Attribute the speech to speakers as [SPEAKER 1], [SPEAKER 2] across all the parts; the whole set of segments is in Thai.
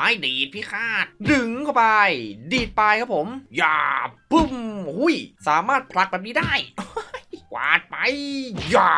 [SPEAKER 1] ไม้ดีดพิฆาต ดึงเข้าไป ดีดไปครับผมอย่าปุ้มหุยสามารถผลักแบบนี้ได้กวาดไปอย่า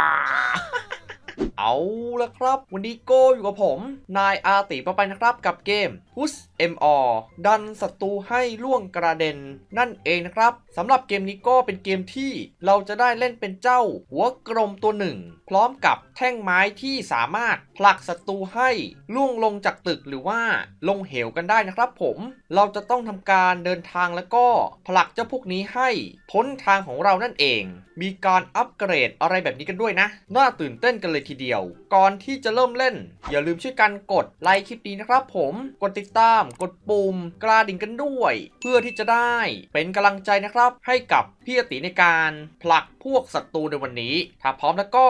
[SPEAKER 1] เอาละครับ วันนี้โก้อยู่กับผม นายอาติประไปนะครับกับเกม Push MR ดันศัตรูให้ล่วงกระเด็น นั่นเองนะครับสำหรับเกมนี้ก็เป็นเกมที่เราจะได้เล่นเป็นเจ้า หัวกลมตัวหนึ่ง พร้อมกับแท่งไม้ที่สามารถผลักศัตรูให้ล่วงลงจากตึกหรือว่าลงเหวกันได้นะครับผม เราจะต้องทำการเดินทางแล้วก็ผลักเจ้าพวกนี้ให้พ้นทางของเรานั่นเอง มีการอัปเกรดอะไรแบบนี้กันด้วยนะ น่าตื่นเต้นกันเลยทีเดียวก่อนที่จะเริ่มเล่น อย่าลืมช่วยกันกดไลค์คลิปนี้นะครับผมกดติดตาม กดปุ่มกระดิ่งกันด้วย เพื่อที่จะได้เป็นกำลังใจนะครับ ให้กับพี่อติในการผลักพวกศัตรูในวันนี้ ถ้าพร้อมแล้วก็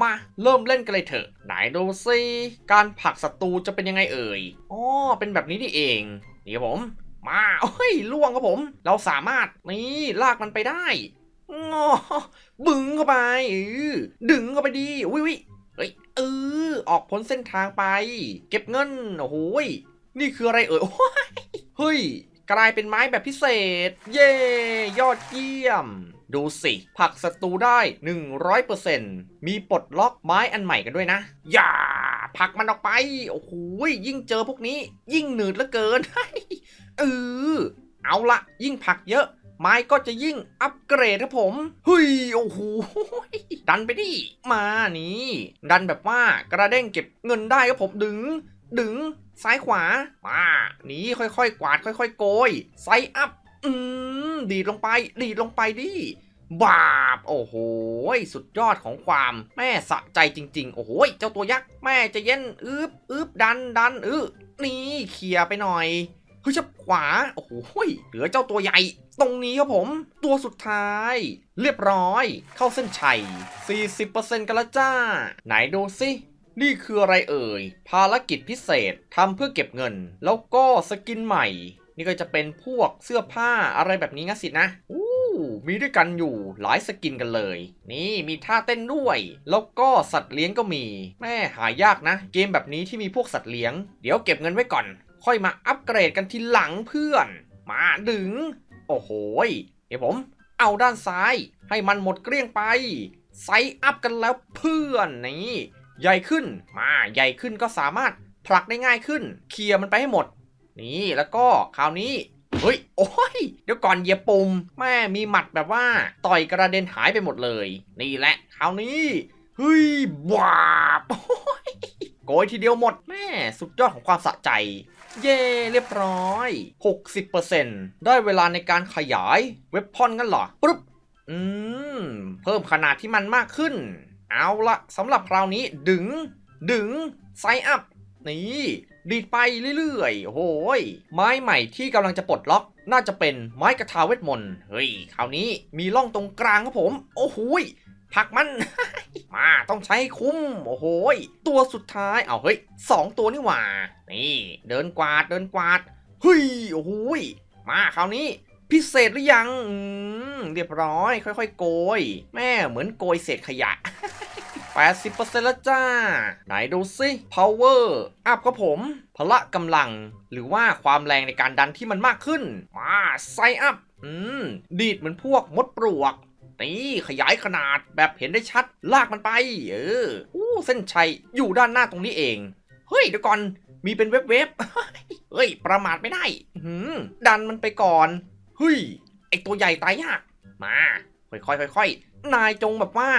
[SPEAKER 1] มาเริ่มเล่นกันเลยเถอะ ไหนดูซิการผลักศัตรูจะเป็นยังไงเอ่ยอ๋อเป็นแบบนี้นี่เองนี่ครับผม มาเฮ้ยล่วงครับผม เราสามารถนี่ลากมันไปได้งอบึงเข้าไปดึงเข้าไปดีวิวิ เฮ้ยเออออกพ้นเส้นทางไป เก็บเงินโอ้โหยนี่คืออะไรเอ่ยโอ้ยเฮ้ยกลายเป็นไม้แบบพิเศษ เย่ยอดเยี่ยม ดูสิผลักศัตรูได้ 100%มีปลดล็อกไม้อันใหม่กันด้วยนะ อย่าผลักมันออกไป โอ้โหยิ่งเจอพวกนี้ ยิ่งหนืดเหลือเกินเออเอาละยิ่งผลักเยอะ ไม้ก็จะยิ่งอัปเกรดครับผมเฮ้ยโอ้โหดันไปดิมานี่ดันแบบว่ากระเด้งเก็บเงินได้ครับผมดึง ดึงซ้ายขวามานี่ค่อยๆ กวาดค่อย ๆ โกยไซอัพอืมดีดลงไป ดีดลงไปดิบาบโอ้โห สุดยอดของความแม่สะใจจริง ๆ โอ้โห เจ้าตัวยักษ์แม่จะเย็นอึบอึบดันดันอึนี่เคลียไปหน่อยเฮ้ยชับขวา โอ้โหเหลือเจ้าตัวใหญ่ ตรงนี้ครับผม ตัวสุดท้าย เรียบร้อย เข้าเส้นชัย 40%กันล้วจ้า ไหนดูสินี่คืออะไรเอ่ย ภารกิจพิเศษทำเพื่อเก็บเงิน แล้วก็สกินใหม่ นี่ก็จะเป็นพวกเสื้อผ้าอะไรแบบนี้งั้นสินะอู้มีด้วยกันอยู่หลายสกินกันเลย นี่มีท่าเต้นด้วย แล้วก็สัตว์เลี้ยงก็มี แม่หายากนะ เกมแบบนี้ที่มีพวกสัตว์เลี้ยง เดี๋ยวเก็บเงินไว้ก่อน ค่อยมาอัปเกรดกันทีหลังเพื่อน มาดึง อ้โหเดี๋ยวผม เอาด้านซ้าย ให้มันหมดเกลี้ยงไปไซอัพกันแล้วเพื่อนนี่ใหญ่ขึ้นมาใหญ่ขึ้นก็สามารถผลักได้ง่ายขึ้น เคลียร์มันไปให้หมด นี่แล้วก็คราวนี้เฮ้ย โอ้ย เดี๋ยวก่อนเหยียบปุ่ม แม่มีหมัดแบบว่า ต่อยกระเด็นหายไปหมดเลย นี่แหละ คราวนี้ เฮ้ยบวาบโอ้ยโกยทีเดียวหมด แม่ สุดยอดของความสะใจ เย่เรียบร้อย 60%ได้เวลาในการขยายเว็บพอนกันเหรอปึ๊บอืม เพิ่มขนาดที่มันมากขึ้น เอาละสำหรับคราวนี้ดึง ดึง ไซอัพ นี่ดีดไปเรื่อยๆโอ้โหยไม้ใหม่ที่กำลังจะปลดล็อก น่าจะเป็นไม้กระทาเวทมนต์ เฮ้ย คราวนี้มีร่องตรงกลางครับผม โอ้โหยผลักมัน มาต้องใช้คุ้ม โอ้โหตัวสุดท้ายเอาเฮ้ยสองตัวนี่หว่า นี่ เดินกวาดเดินกวาดเฮ้ยโอ้โหยมาคราวนี้พิเศษหรือยังอืมเรียบร้อย ค่อยๆ โกย แม่เหมือนโกยเศษขยะ 80%แล้วจ้า ไหนดูสิ power อัพครับผม พละกำลัง หรือว่าความแรงในการดันที่มันมากขึ้น มาไซอัพ อืม ดีดเหมือนพวกมดปลวก นี่ขยายขนาดแบบเห็นได้ชัดลากมันไป เอออู้เส้นชัยอยู่ด้านหน้าตรงนี้เอง เฮ้ยเดี๋ยวก่อนมีเป็นเว็บเว็บเฮ้ย ประมาทไม่ได้หือดันมันไปก่อนเฮ้ยไอตัวใหญ่ตายยาก มา ค่อยๆค่อยๆนายจงแบบว่า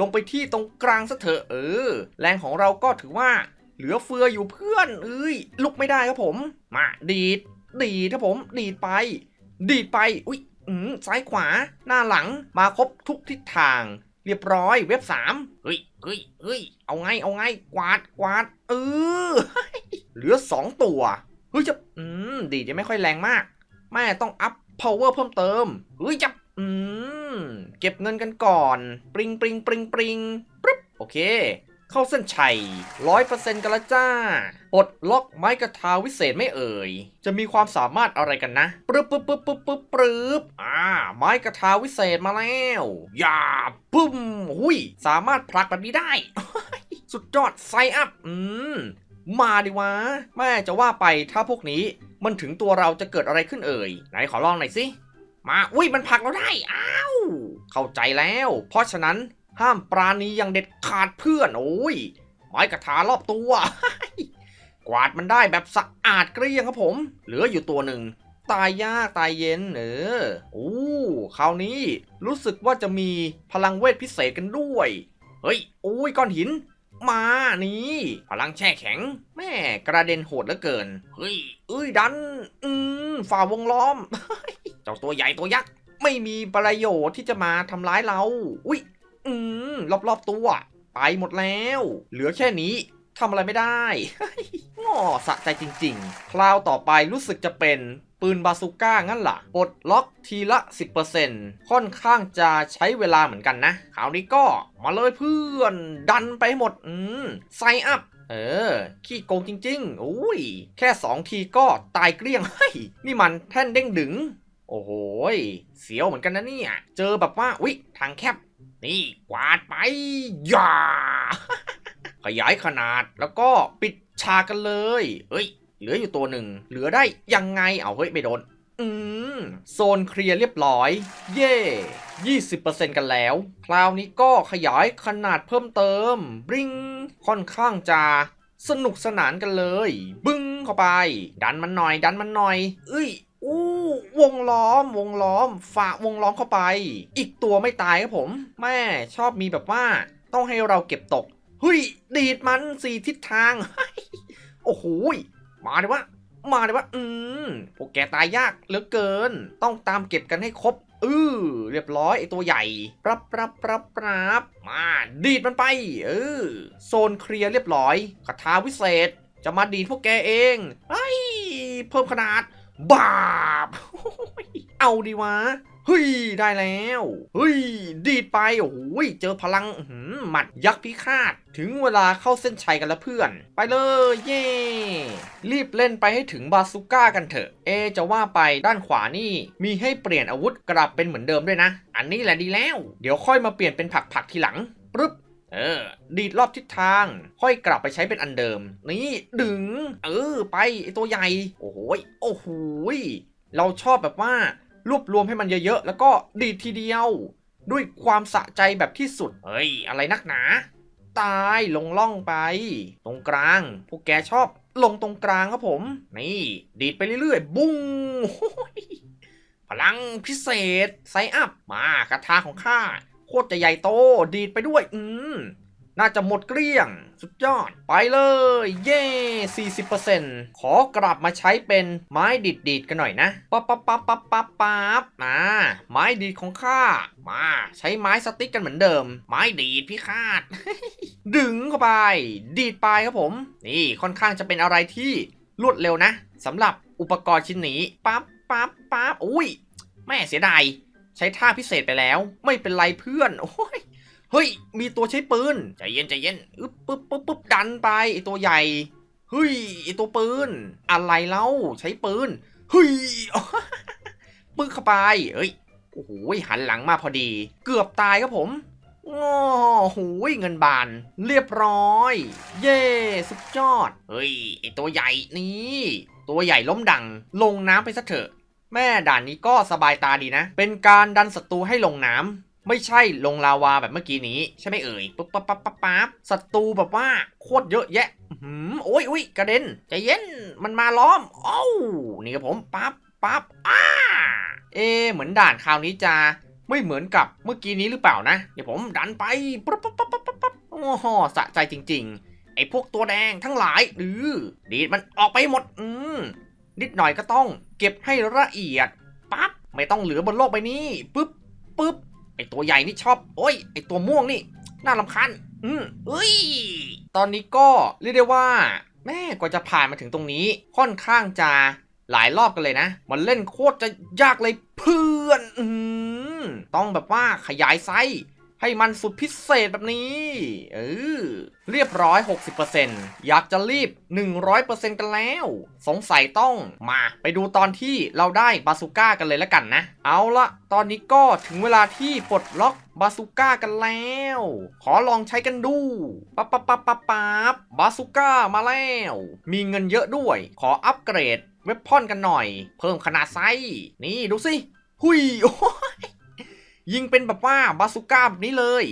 [SPEAKER 1] ลงไปที่ตรงกลางซะเถอะเออ แรงของเราก็ถือว่า เหลือเฟืออยู่เพื่อน เอ้ย ลุกไม่ได้ครับผม มาดีด ดีดครับผม ดีดไป ดีดไป อุ้ย อืมซ้ายขวา หน้าหลัง มาครบทุกทิศทาง เรียบร้อย เว็บสามเฮ้ยเฮ้ยเฮ้ยเอาไง เอาไง กวาด กวาด เออ เหลือสองตัว เฮ้ยจะ อืม ดีดยังไม่ค่อยแรงมาก แม่ต้องอัพ power เพิ่มเติม เฮ้ยจับ อืม เก็บเงินกันก่อน ปริงปริงปริงปริงปึ๊บ โอเค เข้าเส้นชัยร้อยเปอร์เซ็นต์กันละจ้าปลดล็อกไม้กระทาวิเศษไม่เอ่ย จะมีความสามารถอะไรกันนะปึ๊บปึ๊บปึ๊บปึ๊บปึ๊บปึ๊บอ่า ไม้กระทาวิเศษมาแล้วอย่าปึ้มหุยสามารถผลักแบบนี้ได้ สุดยอดไซอัพอืมมาดิวะ แม่จะว่าไปถ้าพวกนี้มันถึงตัวเราจะเกิดอะไรขึ้นเอ่ย ไหนขอลองหน่อยสิ มา อุ้ยมันผลักเราได้ อ้าว เข้าใจแล้ว เพราะฉะนั้น ห้ามปราณีอย่างเด็ดขาดเพื่อนโอ้ยไม้กระทารอบตัว กวาดมันได้แบบสะอาดเกลี้ยงครับผม เหลืออยู่ตัวหนึ่ง ตายยากตายเย็นเออโอ้คราวนี้ รู้สึกว่าจะมีพลังเวทพิเศษกันด้วย เฮ้ยโอ้ยก้อนหิน มานี่พลังแช่แข็ง แม่กระเด็นโหดเหลือเกิน เฮ้ยเอ้ยดัน อืมฝ่าวงล้อม เจ้าตัวใหญ่ตัวยักษ์ไม่มีประโยชน์ที่จะมาทำร้ายเรา อุ้ย อืมรอบๆตัว ไปหมดแล้ว เหลือแค่นี้ทำอะไรไม่ได้ง้อสะใจจริงๆ คราวต่อไปรู้สึกจะเป็นปืนบาซูก้างั้นล่ะปลดล็อกทีละ 10%ค่อนข้างจะใช้เวลาเหมือนกันนะคราวนี้ก็มาเลยเพื่อน ดันไปหหมด อืมไซอัพ เออ ขี้โกงจริงๆอุ้ย แค่ 2 ทีก็ตายเกลี้ยงเฮ้ยนี่มันแท่นเด้งดึง โอ้โหเสียวเหมือนกันนะเนี่ย เจอแบบว่า อุ๊ย ทางแคบ นี่กวาดไปอย่าขยายขนาดแล้วก็ปิดฉากกันเลย เอ้ย เหลืออยู่ตัวหนึ่ง เหลือได้ยังไง เอาเฮ้ยไม่โดน อืม โซนเคลียร์เรียบร้อย เย่20%กันแล้ว คราวนี้ก็ขยายขนาดเพิ่มเติม บริง ค่อนข้างจะสนุกสนานกันเลย บึ้งเข้าไป ดันมันหน่อย ดันมันหน่อย เอ้ย วงล้อมวงล้อมฝ่าวงล้อมเข้าไป อีกตัวไม่ตายครับผม แม่ชอบมีแบบว่า ต้องให้เราเก็บตกเฮ้ยดีดมันสี่ทิศทางโอ้โหมาเลยวะมาเลยวะอืมพวกแกตายยากเหลือเกิน ต้องตามเก็บกันให้ครบอือเรียบร้อยไอตัวใหญ่ปรับปรับปรับปรับมาดีดมันไป เออโซนเคลียร์เรียบร้อยคาถาวิเศษ จะมาดีดพวกแกเองไอเพิ่มขนาด บาบเอาดีวะเฮ้ยได้แล้วเฮ้ยดีดไปโอ้โหเจอพลังหือหมัดยักษ์พิฆาต ถึงเวลาเข้าเส้นชัยกันแล้วเพื่อน ไปเลยเย่รีบเล่นไปให้ถึงบาซูก้ากันเถอะ เอจะว่าไปด้านขวานี่ มีให้เปลี่ยนอาวุธกลับเป็นเหมือนเดิมด้วยนะ อันนี้แหละดีแล้ว เดี๋ยวค่อยมาเปลี่ยนเป็นผักๆทีหลังปึ๊บ เออ ดีดรอบทิศทาง ค่อยกลับไปใช้เป็นอันเดิม นี่ดึง เออ ไปไอตัวใหญ่ โอ้โหโอ้โหยเราชอบแบบว่ารวบรวมให้มันเยอะๆ แล้วก็ดีดทีเดียว ด้วยความสะใจแบบที่สุด เฮ้ย อะไรนักหนา ตายลงล่องไป ตรงกลาง พวกแกชอบลงตรงกลางครับผม นี่ ดีดไปเรื่อยๆ บุ้งพลังพิเศษไซอัพมากระทาของข้า โคตรจะใหญ่โต ดีดไปด้วย อืม น่าจะหมดเกลี้ยง สุดยอด ไปเลย เย่40%ขอกลับมาใช้เป็นไม้ดีดดีดกันหน่อยนะ ปั๊บปั๊บปั๊บปั๊บปั๊บปั๊บมาไม้ดีดของข้า มา ใช้ไม้สติ๊กกันเหมือนเดิม ไม้ดีดพี่คาด ดึงเข้าไป ดีดไปครับผม นี่ค่อนข้างจะเป็นอะไรที่รวดเร็วนะสำหรับอุปกรณ์ชิ้นนี้ ปั๊บปั๊บปั๊บอุ้ย แม่เสียดาย ใช้ท่าพิเศษไปแล้ว ไม่เป็นไรเพื่อน โอ้ย เฮ้ย มีตัวใช้ปืน ใจเย็นใจเย็นอึ๊บปึ๊บปึ๊บปึ๊บดันไปไอตัวใหญ่ เฮ้ยไอตัวปืน อะไรเล่าใช้ปืน เฮ้ยปึ๊กเข้าไปเอ้ย โอ้โหหันหลังมาพอดี เกือบตายครับผมง้โหเงินบาน เรียบร้อย เย่สุดยอด เฮ้ยไอตัวใหญ่นี่ ตัวใหญ่ล้มดัง ลงน้ำไปซะเถอะ แม่ด่านนี้ก็สบายตาดีนะ เป็นการดันศัตรูให้ลงน้ำไม่ใช่ลงลาวาแบบเมื่อกี้นี้ใช่ไหมเอ่ยปุ๊บปั๊บปั๊บปั๊บปั๊บศัตรูแบบว่าโคตรเยอะแยะหืมโอ้ยโอ้ยกระเด็นใจเย็นมันมาล้อมเอ้านี่ครับผมปั๊บปั๊บอ้าเอเหมือนด่านคราวนี้จะไม่เหมือนกับเมื่อกี้นี้หรือเปล่านะ เดี๋ยวผมดันไปปั๊บปั๊บปั๊บปั๊บปั๊บโอ้โหสะใจจริง ๆ ไอ้พวกตัวแดงทั้งหลายหรือดีดมันออกไปหมด อืม นิดหน่อยก็ต้องเก็บให้ละเอียดปั๊บไม่ต้องเหลือบนโลกใบนี้ปึ๊บปึ๊บไอตัวใหญ่นี่ชอบ โอ้ยไอตัวม่วงนี่ น่าลำคาญอืมเอ้ย ตอนนี้ก็เรียกได้ว่า แม่กว่าจะผ่านมาถึงตรงนี้ ค่อนข้างจะหลายรอบกันเลยนะ มันเล่นโคตรจะยากเลยเพื่อน อืมต้องแบบว่าขยายไซส์ ให้มันสุดพิเศษแบบนี้ เออ เรียบร้อย 60%อยากจะรีบ 100%กันแล้ว สงสัยต้องมาไปดูตอนที่เราได้บาซูก้ากันเลยแล้วกันนะ เอาละตอนนี้ก็ถึงเวลาที่ปลดล็อกบาซูก้ากันแล้ว ขอลองใช้กันดูปั๊บปั๊บปั๊บปั๊บปั๊บบาซูก้ามาแล้ว มีเงินเยอะด้วย ขออัปเกรดเว็บพอนกันหน่อย เพิ่มขนาดไซส์นี่ดูสิ หุยโอ้ย ยิงเป็นแบบว่าบาซูก้าแบบนี้เลย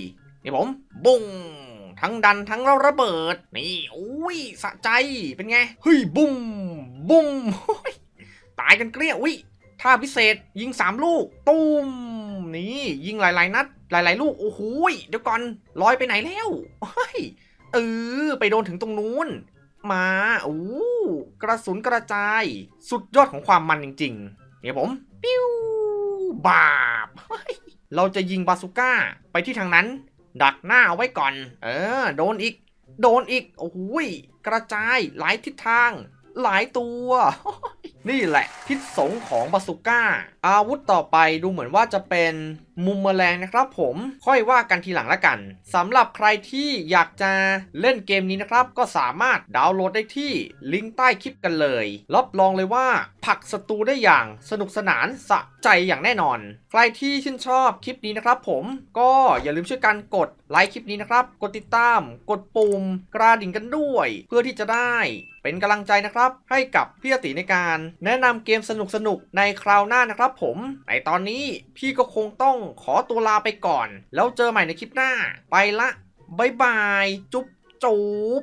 [SPEAKER 1] นี่ผมบุ้งทั้งดันทั้งระเบิด นี่อุ้ยสะใจเป็นไงเฮ้ยบุ้มบุ้มตายกันเกลี้ยอุ้ยท่าพิเศษยิงสามลูก ตุ้มนี่ยิงหลาย ๆ นัด หลาย ๆ ลูก โอ้โหยเดี๋ยวก่อนลอยไปไหนแล้วเฮ้ยเออไปโดนถึงตรงนู้น มาโอ้กระสุนกระจาย สุดยอดของความมันจริง ๆ เนี่ยผม ปิ้วบาบเฮ้ย เราจะยิงบาสุก้าไปที่ทางนั้น ดักหน้าเอาไว้ก่อน เออ โดนอีก โดนอีก โอ้โหยกระจายหลายทิศทาง หลายตัว นี่แหละ ทิศสงของบาสุก้า อาวุธต่อไปดูเหมือนว่าจะเป็น มุมแมลงนะครับผมค่อยว่ากันทีหลังละกันสำหรับใครที่อยากจะเล่นเกมนี้นะครับ ก็สามารถดาวน์โหลดได้ที่ลิงก์ใต้คลิปกันเลย รับรองเลยว่าผักศัตรูได้อย่างสนุกสนานสะใจอย่างแน่นอน ใครที่ชื่นชอบคลิปนี้นะครับผมก็อย่าลืมช่วยกันกดไลค์คลิปนี้นะครับ กดติดตาม กดปุ่มกระดิ่งกันด้วย เพื่อที่จะได้เป็นกำลังใจนะครับ ให้กับพี่อติในการ แนะนำเกมสนุกๆในคราวหน้านะครับผมในตอนนี้พี่ก็คงต้องขอตัวลาไปก่อน แล้วเจอใหม่ในคลิปหน้า ไปละบายบาย จุ๊บจุ๊บ